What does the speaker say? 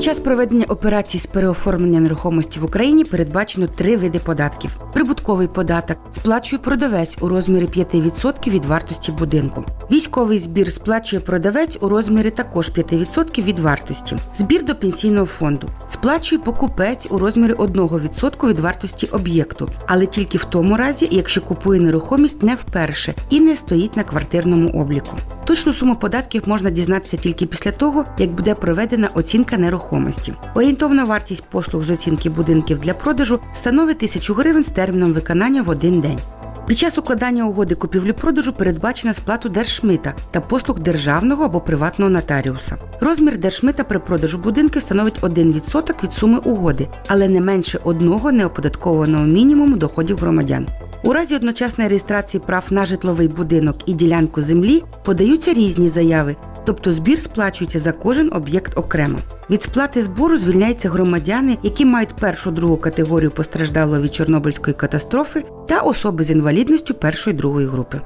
Під час проведення операцій з переоформлення нерухомості в Україні передбачено три види податків: прибутковий податок сплачує продавець у розмірі 5% від вартості будинку. Військовий збір сплачує продавець у розмірі також 5% від вартості. Збір до пенсійного фонду сплачує покупець у розмірі 1% від вартості об'єкту, але тільки в тому разі, якщо купує нерухомість не вперше і не стоїть на квартирному обліку. Точну суму податків можна дізнатися тільки після того, як буде проведена оцінка нерухомості. Орієнтовна вартість послуг з оцінки будинків для продажу становить 1000 гривень з терміном виконання в один день. Під час укладання угоди купівлі-продажу передбачена сплату держмита та послуг державного або приватного нотаріуса. Розмір держмита при продажу будинків становить 1% від суми угоди, але не менше одного неоподаткованого мінімуму доходів громадян. У разі одночасної реєстрації прав на житловий будинок і ділянку землі подаються різні заяви, тобто збір сплачується за кожен об'єкт окремо. Від сплати збору звільняються громадяни, які мають першу другу категорію постраждалого від Чорнобильської катастрофи та особи з інвалідністю першої другої групи.